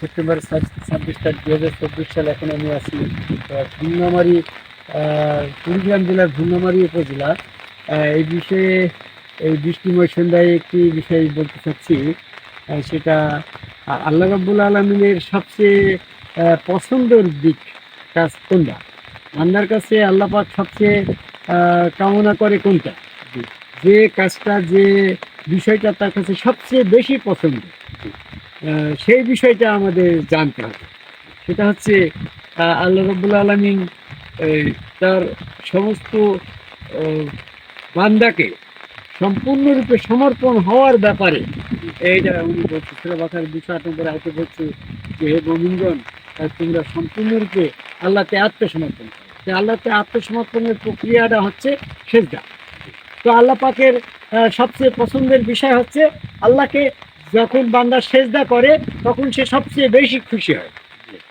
September ছাব্বিশ তারিখ দু হাজার চব্বিশ সাল এখন আমি আছি আহ, ভুলনামারি কুড়িগ্রাম জেলার ভুলনামারি উপজেলা। এই বিষয়ে এই বৃষ্টিময় সন্ধ্যায় একটি বিষয় বলতে চাচ্ছি সেটা আল্লাহ রব্বুল আলমিনের সবচেয়ে পছন্দের দিক কাজ কোনটা? বান্দার কাছে আল্লাহ পাক সবচেয়ে কামনা করে কোনটা? যে কাজটা যে বিষয়টা তার কাছে সবচেয়ে বেশি পছন্দ সেই বিষয়টা আমাদের জানতে হবে। সেটা হচ্ছে আল্লাহ রব্বুল আলমিন তার সমস্ত বান্দাকে সম্পূর্ণরূপে সমর্পণ হওয়ার ব্যাপারে, এইটা উনি বলছে, সুরা বাকার দুশো আট আয়তে বলছে যে, হে গোবিন্দন তোমরা সম্পূর্ণরূপে আল্লাহতে আত্মসমর্পণ করো। আল্লাহতে আত্মসমর্পণের প্রক্রিয়াটা হচ্ছে সেজদা। তো আল্লাহ পাকের সবচেয়ে পছন্দের বিষয় হচ্ছে আল্লাহকে যখন বান্দা সেজদা করে, তখন সে সবচেয়ে বেশি খুশি হয়।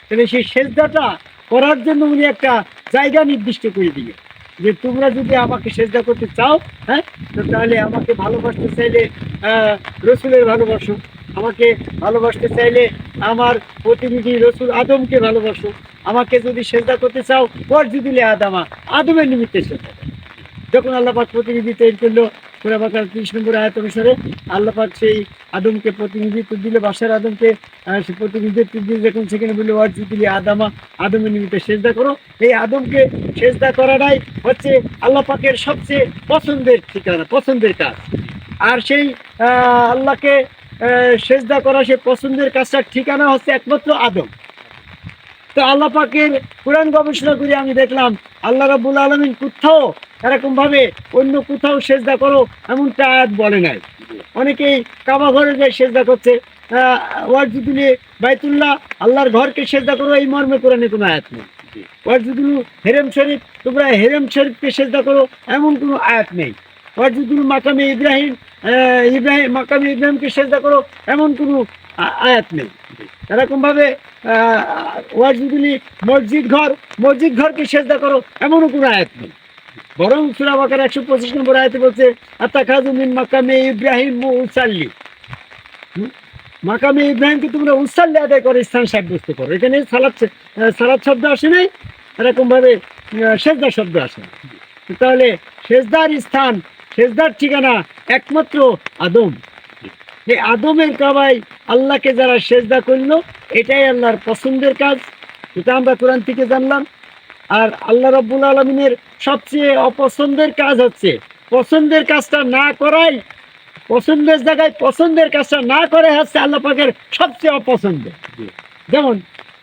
তাহলে সেই সেজদাটা করার জন্য উনি একটা জায়গা নির্দিষ্ট করে দিবে যে তোমরা যদি আমাকে সেজদা করতে চাও হ্যাঁ তো তাহলে আমাকে ভালোবাসতে চাইলে রসুলের ভালোবাসো। আমাকে ভালোবাসতে চাইলে আমার প্রতিনিধি রসুল আদমকে ভালোবাসো। আমাকে যদি সেজদা করতে চাও পর যদি আদামা, আদমের নিমিত্তে সেজদা। যখন আল্লাপাক প্রতিনিধি তৈরি করল ত্রিশ নম্বর আয়াত অনুসারে আল্লাপাক সেই আদমকে প্রতিনিধিত্ব দিলে বাসার আদমকে সে প্রতিনিধিত্ব দিয়ে যখন সেখানে বলল ওয়ার দিলে আদামা, আদমের নিমিত্তে সেজদা করো। এই আদমকে সেজদা করাটাই হচ্ছে আল্লাহ পাকের সবচেয়ে পছন্দের ঠিকানা, পছন্দের কাজ। আর সেই আল্লাহকে সেজদা করা সেই পছন্দের কাজটার ঠিকানা হচ্ছে একমাত্র আদম। তো আল্লাহ পাকের কোরআন গবেষণা করে আমি দেখলাম, আল্লাহ রাবুল আলমিন কোথাও এরকম ভাবে অন্য কোথাও সেজদা করো এমনটা আয়াত বলে নাই। অনেকেই কাবা ঘরে যায় সেজদা করছে। ওয়ার্জুদুলে বাইতুল্লাহ আল্লাহর ঘরকে সেজদা করো, এই মর্মে কোরআনে কোনো আয়াত নেই। ওয়ার্জুদুল হেরেম শরীফ, তোমরা হেরেম শরীফকে সেজদা করো, এমন কোনো আয়াত নেই। ওয়ার্জুদুল মাকামে ইব্রাহিম ইব্রাহিম, মাকামে ইব্রাহিমকে করো, এমন কোনো আয়াত নেই। এরকমভাবে মসজিদ ঘর, মসজিদ ঘরকে সেজদা করো, এমনও কোনো আয়াত নেই। বরং সুরাবাকার একশো পঁচিশ নম্বর আয়াতে বলছে আত্মা খাজুমিন মাকামে ইব্রাহিম উসাল্লি মাকামে ইব্রাহিমকে তোমরা উসাল্লি আদায় করে, স্থান সাব্যস্ত করো। এখানে সালাদ সালাদ শব্দ আসে নাই, এরকমভাবে সেজদা শব্দ আসে তাহলে সেজদার স্থান সেজদার ঠিকানা একমাত্র আদম। এই আদমের কাবাই আল্লাহকে যারা সেজদা করল এটাই আল্লাহর পছন্দের কাজ। এটা আমরা কোরআন থেকে জানলাম। আর আল্লাহ রব্বুল আলমিনের সবচেয়ে অপছন্দের কাজ হচ্ছে পছন্দের কাজটা না করাই পছন্দের জায়গায় পছন্দের কাজটা না করে হচ্ছে আল্লাহ পাকের সবচেয়ে অপছন্দের যেমন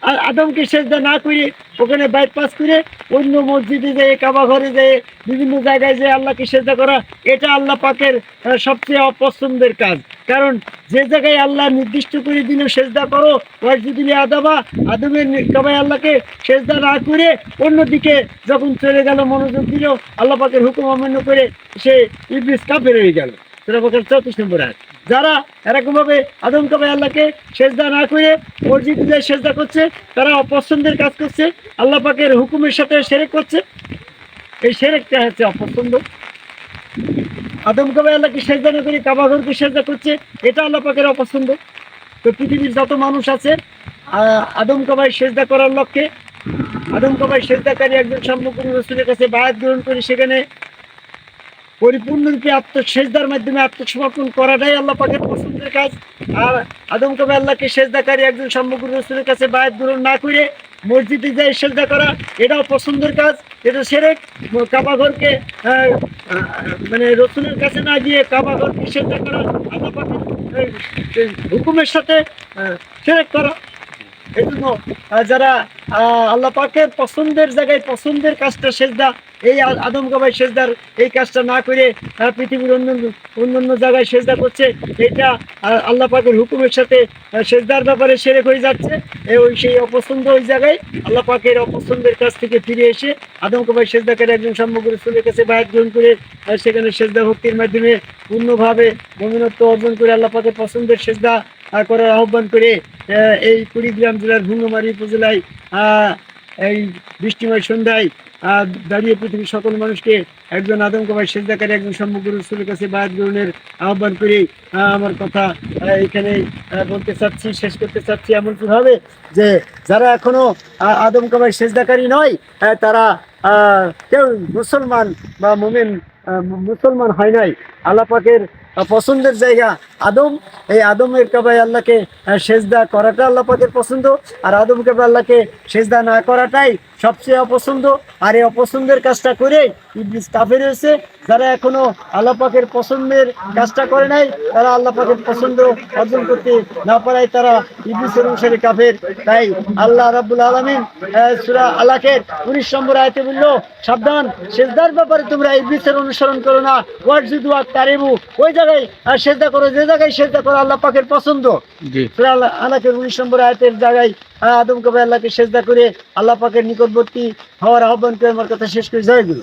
আ- আদমকে সেজদা না করে ওখানে বাইপাস করে অন্য মসজিদে যেয়ে, কাবা ঘরে যেয়ে, বিভিন্ন জায়গায় যে আল্লাহকে সেজদা করা, এটা আল্লাহ পাকের সবচেয়ে অপছন্দের কাজ। কারণ যে জায়গায় আল্লাহ নির্দিষ্ট করে দিল সেজদা করো ওয়াজিদিলে আদাবা, আদমের কাবায় আল্লাহকে সেজদা না করে অন্যদিকে যখন চলে গেল, মনোযোগ দিল, আল্লাহ পাকের হুকুম অমান্য করে সে ইবলিস কাফের হয়ে গেল। সেটা পাকের চৌত্রিশ নম্বর আয়াত। যারা আল্লাহকে সেজদা না করে মসজিদে সেজদা করছে, তারা অপছন্দের কাজ করছে, আল্লাহ পাকের হুকুমের সাথে সেরেক করছে। এই সেরেকটা হচ্ছে অপছন্দ। আদম কাবাই আল্লাহকে সেজদা না করে কাবাঘরকে সেজদা করছে, এটা আল্লাহ পাকের অপছন্দ। তো পৃথিবীর যত মানুষ আছে আদম কাবাই সেজদা করার লক্ষ্যে আদম কাবাই সেজদাকারী একজন সম্মুখীন রসুলের কাছে বায়াত গ্রহণ করে সেখানে পরিপূর্ণরূপে আত্মসেজদার মাধ্যমে আত্মসমর্পণ করাটাই আল্লাহ পাকের পছন্দের কাজ। আর আদম কবে আল্লাহকে সেজদাকারী একজন সম্মুখীন রসুলের কাছে বায়াত গ্রহণ না করে মসজিদে যাই সেজদা করা, এটাও পছন্দের কাজ। এটা সেরেক কাবাঘরকে মানে রসুলের কাছে না গিয়ে কাবাঘরকে সেজদা করা আল্লাহ পাকের হুকুমের সাথে সেরেক করা। এই জন্য যারা আল্লাহ পাকের পছন্দের জায়গায় পছন্দের কাজটা সেজদা এই আ- আদম কাবাই সেজদার এই কাজটা না করে আহ, পৃথিবীর অন্য অন্যান্য জায়গায় সেজদা করছে এটা আল্লাহ পাকের হুকুমের সাথে সেজদার ব্যাপারে সেরে হয়ে যাচ্ছে। ওই সেই অপছন্দ ওই জায়গায় আল্লাহ পাকের অপছন্দের কাছ থেকে ফিরে এসে আদম কাবাই সেজদাকারী একজন সম্মুখের রসুলের কাছে বায়াত গ্রহণ করে সেখানে সেজদা ভক্তির মাধ্যমে পূর্ণভাবে মমিনত্ব অর্জন করে আল্লাহ পাকের পছন্দের সেজদা করার আহ্বান করে এই কুড়িগ্রাম জেলার ভুঙ্গমারি উপজেলায় এই বৃষ্টিময় সন্ধ্যায় দাঁড়িয়ে পৃথিবীর সকল মানুষকে একজন আদম কবাই সেজদাকারী একজন সম্মুখ রসুলের কাছে বায়াত গ্রহণের আহ্বান করে আমার কথা এখানে বলতে চাচ্ছি শেষ করতে চাচ্ছি। এমনকি ভাবে যে যারা এখনও আহ, আদম কবাই সেজদাকারী নয় তারা কেউ মুসলমান বা মোমেন মুসলমান হয় নাই। আল্লাহ পাকের আহ, পছন্দের জায়গা। আদম, এই আদমের কাবায় আল্লাহকে সেজদা করাটা আল্লাহ পাকের পছন্দ, আর আদম কাবা আল্লাহকে সেজদা না করাটাই সবচেয়ে অপছন্দ। আর এই অপছন্দের কাজটা করে ইবলিস কাফের হয়েছে। যারা এখনও আল্লাহ পাকের পছন্দের কাজটা করে নাই, তারা আল্লাহ পাকের পছন্দ অর্জন করতে না পারায় তারা ইবলিসের অনুসারে কাফের। তাই আল্লাহ রাব্বুল আলামিন সূরা আলাকের 19 নম্বর আয়াতে বলল, সাবধান, সেজদার ব্যাপারে তোমরা ইবলিসের অনুসরণ করো না। ওয়াজুদু আর তারিবু ওই জায়গায় আর সেজদা করো যে জায়গায় সেজদা করো আল্লাহ পাকের পছন্দ। জি। উনিশ আল- আলাকের 19 নম্বর আয়াতের জায়গায় আদম কবে আল্লাহকে সেজদা করে আল্লাহ পাকের নিকটবর্তী হওয়ার আহ্বান করে আমার কথা শেষ করে জয় গুরু।